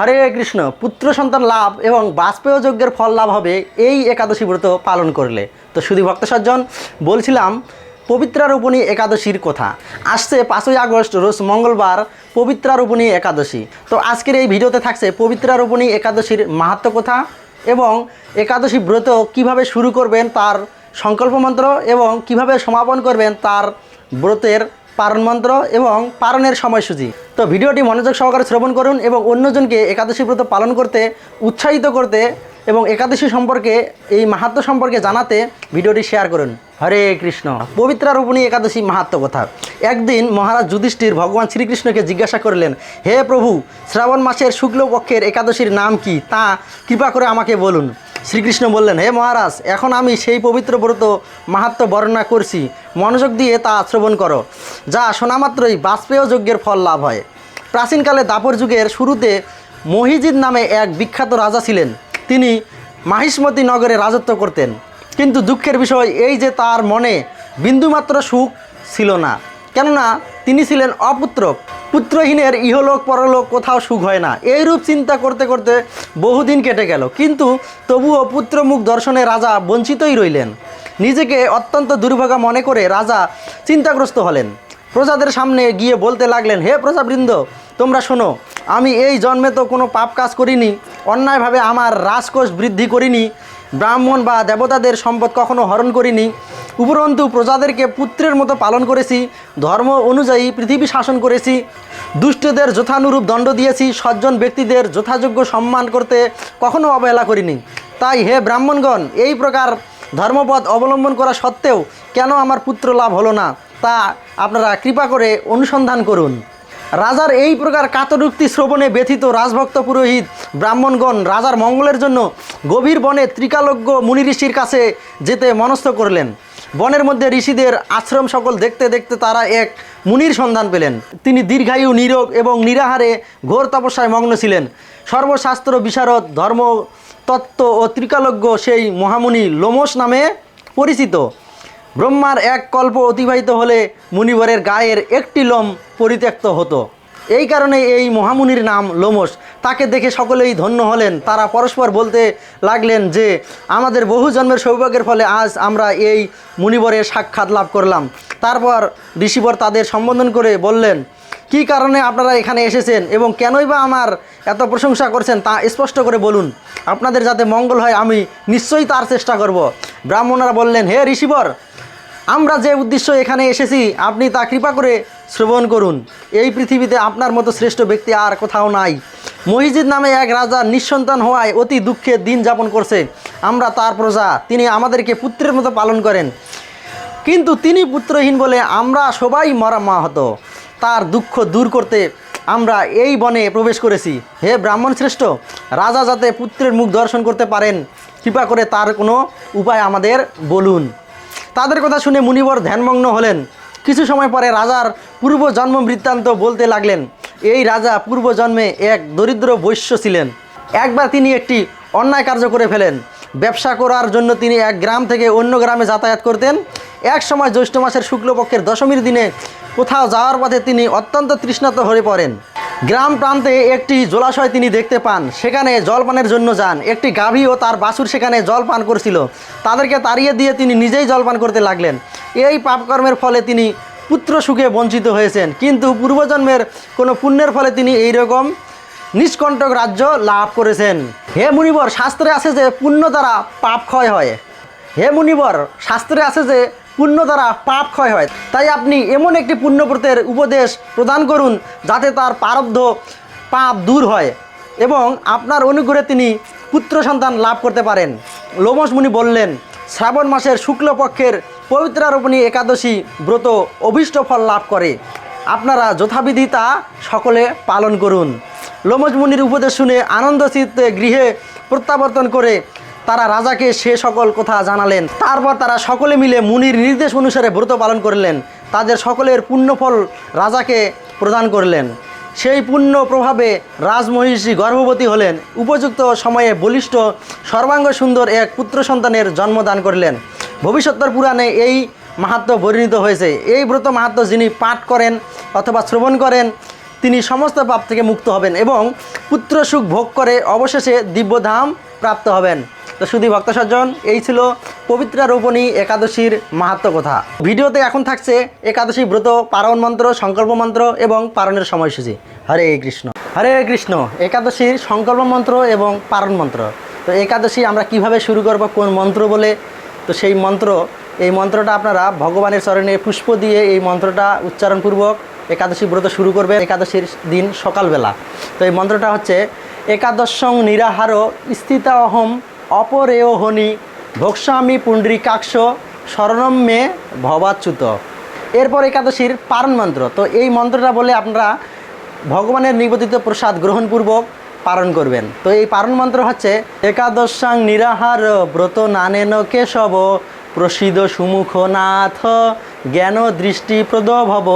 হরে কৃষ্ণ, পুত্র, সন্তান লাভ এবং বাষ্পেয় যজ্ঞের ফল লাভ হবে, এই একাদশী ব্রত পালন করলে। তো শুধু ভক্ত সজ্জন, বলছিলাম পবিত্রারোপণী একাদশীর কথা। আসছে পাঁচই আগস্ট, রোজ মঙ্গলবার পবিত্রারোপণী একাদশী। তো আজকের এই ভিডিওতে থাকছে পবিত্রারোপণী একাদশীর মাহাত্ম কথা এবং একাদশী ব্রত কীভাবে শুরু করবেন তার সংকল্প মন্ত্র এবং কীভাবে সমাপন করবেন তার ব্রতের পারণ মন্ত্র এবং পারণের সময়সূচি। তো ভিডিওটি মনোযোগ সহকারে শ্রবণ করুন এবং অন্যজনকে একাদশী ব্রত পালন করতে, উৎসাহিত করতে এবং একাদশী সম্পর্কে, এই মাহাত্ম সম্পর্কে জানাতে ভিডিওটি শেয়ার করুন। হরে কৃষ্ণ। পবিত্রারোপণী একাদশী মাহাত্ম কথা। একদিন মহারাজ যুধিষ্ঠির ভগবান শ্রীকৃষ্ণকে জিজ্ঞাসা করলেন, হে প্রভু, শ্রাবণ মাসের শুক্লপক্ষের একাদশীর নাম কি? তা কৃপা করে আমাকে বলুন। শ্রীকৃষ্ণ বললেন, হে মহারাজ, এখন আমি সেই পবিত্র ব্রত মাহাত্ম বর্ণনা করছি। মনোযোগ দিয়ে তা শ্রবণ করো। যা শোনামাত্রই বাষ্পেয় যজ্ঞের ফল লাভ হয়। প্রাচীনকালে দাপর যুগের শুরুতে মহিজিদ নামে এক বিখ্যাত রাজা ছিলেন। তিনি মাহিষ্মতি নগরে রাজত্ব করতেন। কিন্তু দুঃখের বিষয় এই যে তার মনে বিন্দুমাত্র সুখ ছিল না। কেননা তিনি ছিলেন অপুত্রক পুত্রহীনের ইহলোক পরলোক কোথাও সুখ হয় না। এইরূপ চিন্তা করতে করতে বহুদিন কেটে গেল। কিন্তু তবুও পুত্রমুখ দর্শনে রাজা বঞ্চিতই রইলেন। নিজেকে অত্যন্ত দুর্ভাগা মনে করে রাজা চিন্তাগ্রস্ত হলেন। প্রজাদের সামনে গিয়ে বলতে লাগলেন, হে প্রজাবৃন্দ, তোমরা শোনো, আমি এই জন্মে তো কোনো পাপ কাজ করিনি, অন্যায়ভাবে আমার রাজকোষ বৃদ্ধি করিনি, ব্রাহ্মণ বা দেবতাদের সম্পদ কখনো হরণ করিনি উপরন্তু প্রজাদেরকে পুত্রের মতো পালন করেছি, ধর্ম অনুযায়ী পৃথিবী শাসন করেছি। দুষ্টদের যথানুরূপ দণ্ড দিয়েছি, সজ্জন ব্যক্তিদের যথাযোগ্য সম্মান করতে কখনো অবহেলা করিনি। তাই হে ব্রাহ্মণগণ, এই প্রকার ধর্মপথ অবলম্বন করা সত্ত্বেও কেন আমার পুত্র লাভ হলো না? তা আপনারা কৃপা করে অনুসন্ধান করুন। রাজার এই প্রকার কাতরুক্তি শ্রবণে ব্যথিত রাজভক্ত পুরোহিত ব্রাহ্মণগণ রাজার মঙ্গলের জন্য গভীর বনে ত্রিকালজ্ঞ মুনি ঋষির কাছে যেতে মনস্থ করলেন। বনের মধ্যে ঋষিদের আশ্রম সকল দেখতে দেখতে তারা এক মুনির সন্ধান পেলেন। তিনি দীর্ঘায়ু, নিরোগ এবং নিরাহারে ঘোর তপস্যায় মগ্ন ছিলেন। সর্বশাস্ত্র বিশারদ, ধর্ম, তত্ত্ব ও ত্রিকালজ্ঞ সেই মহামুনি লোমস নামে পরিচিত। ব্রহ্মার এক কল্প অতিবাহিত হলে মুনিবরের গায়ের একটি লোম পরিত্যক্ত হতো। এই কারণে এই মহামুনির নাম লোমস তাকে দেখে সকলেই ধন্য হলেন। তারা পরস্পর বলতে লাগলেন যে, আমাদের বহু জন্মের সৌভাগ্যের ফলে আজ আমরা এই মুনিবরের সাক্ষাৎ লাভ করলাম। তারপর ঋষিবর তাদের সম্বোধন করে বললেন, কী কারণে আপনারা এখানে এসেছেন এবং কেনই বা আমার এত প্রশংসা করছেন তা স্পষ্ট করে বলুন। আপনাদের যাতে মঙ্গল হয়, আমি নিশ্চয়ই তার চেষ্টা করব। ব্রাহ্মণরা বললেন, হে ঋষিবর, আমরা যে উদ্দেশ্য এখানে এসেছি, আপনি তা কৃপা করে শ্রবণ করুন। এই পৃথিবীতে আপনার মতো শ্রেষ্ঠ ব্যক্তি আর কোথাও নাই। মহিজিদ নামে এক রাজা নিঃসন্তান হওয়ায় অতি দুঃখে দিন যাপন করছে। আমরা তার প্রজা, তিনি আমাদেরকে পুত্রের মতো পালন করেন। কিন্তু তিনি পুত্রহীন বলে আমরা সবাই মরামাহত তার দুঃখ দূর করতে আমরা এই বনে প্রবেশ করেছি। হে ব্রাহ্মণ শ্রেষ্ঠ, রাজা যাতে পুত্রের মুখ দর্শন করতে পারেন, কৃপা করে তার কোনো উপায় আমাদের বলুন। তাদের কথা শুনে মুনিবর ধ্যানমগ্ন হলেন। কিছু সময় পরে রাজার পূর্ব জন্ম বৃত্তান্ত বলতে লাগলেন, এই রাজা পূর্বজন্মে এক দরিদ্র বৈশ্য ছিলেন। একবার তিনি একটি অন্যায় কার্য করে ফেলেন। ব্যবসা করার জন্য তিনি এক গ্রাম থেকে অন্য গ্রামে যাতায়াত করতেন। এক সময় জ্যৈষ্ঠ মাসের শুক্লপক্ষের দশমীর দিনে কোথাও যাওয়ার পথে তিনি অত্যন্ত তৃষ্ণাত হয়ে পড়েন। গ্রাম প্রান্তে একটি জলাশয় তিনি দেখতে পান। সেখানে জলপানের জন্য যান। একটি গাভী ও তার বাছুর সেখানে জল পান করছিল। তাদেরকে তাড়িয়ে দিয়ে তিনি নিজেই জলপান করতে লাগলেন। এই পাপকর্মের ফলে তিনি পুত্র সুখে বঞ্চিত হয়েছেন। কিন্তু পূর্বজন্মের কোনো পুণ্যের ফলে তিনি এই রকম নিষ্কণ্টক রাজ্য লাভ করেছেন। হে মুনিবর, শাস্ত্রে আছে যে পুণ্য দ্বারা পাপ ক্ষয় হয়। হে মুনিবর, শাস্ত্রে আছে যে পুণ্য দ্বারা পাপ ক্ষয় হয়। তাই আপনি এমন একটি পুণ্যব্রতের উপদেশ প্রদান করুন যাতে তার প্রারব্ধ পাপ দূর হয় এবং আপনার অনুগ্রহে তিনি পুত্র সন্তান লাভ করতে পারেন। লোমস মুনি বললেন, শ্রাবণ মাসের শুক্লপক্ষের পবিত্রারোপণী একাদশী ব্রত অভীষ্ট ফল লাভ করে। আপনারা যথাবিধি তা সকলে পালন করুন। লোমজ মুনির উপদেশ শুনে আনন্দ চিত্তে গৃহে প্রত্যাবর্তন করে তারা রাজাকে সে সকল কথা জানালেন। তারপর তারা সকলে মিলে মুনির নির্দেশ অনুসারে ব্রত পালন করলেন। তাদের সকলের পুণ্যফল রাজাকে প্রদান করলেন। সেই পুণ্য প্রভাবে রাজমহিষী গর্ভবতী হলেন। উপযুক্ত সময়ে বলিষ্ঠ, সর্বাঙ্গ সুন্দর এক পুত্র সন্তানের জন্মদান করলেন। ভবিষ্যত্তর পুরাণে এই মাহাত্ম বর্ণিত হয়েছে। এই ব্রত মাহাত্ম যিনি পাঠ করেন অথবা শ্রবণ করেন, তিনি সমস্ত পাপ থেকে মুক্ত হবেন এবং পুত্র সুখ ভোগ করে অবশেষে দিব্যধাম প্রাপ্ত হবেন। তো শুধু ভক্ত সজ্জন, এই ছিল পবিত্রা রোপণী একাদশীর মাহাত্ম কথা। ভিডিওতে এখন থাকছে একাদশী ব্রত, পারণ মন্ত্র, সংকল্প মন্ত্র এবং পারণের সময়সূচি। হরে কৃষ্ণ। হরে কৃষ্ণ, একাদশীর সংকল্প মন্ত্র এবং পারণ মন্ত্র। তো একাদশী আমরা কীভাবে শুরু করব, কোন মন্ত্র বলে? তো সেই মন্ত্র, এই মন্ত্রটা আপনারা ভগবানের চরণে পুষ্প দিয়ে এই মন্ত্রটা উচ্চারণপূর্বক একাদশী ব্রত শুরু করবে একাদশীর দিন সকালবেলা। তো এই মন্ত্রটা হচ্ছে, একাদশং নিরাহার স্থিতা অহম অপরেয় হনি ভোক্সামি পুণ্ডরিকাক্ষ শরণম মে ভবাচ্যুত। এরপর একাদশীর পারণ মন্ত্র। তো এই মন্ত্রটা বলে আপনারা ভগবানের নিবেদিত প্রসাদ গ্রহণপূর্বক পালন করবেন। তো এই পারণ মন্ত্র হচ্ছে, একাদশাং নিরাহার ব্রত নানেন কেশব প্রসিদ সুমুখ নাথ জ্ঞান দৃষ্টি প্রদ ভব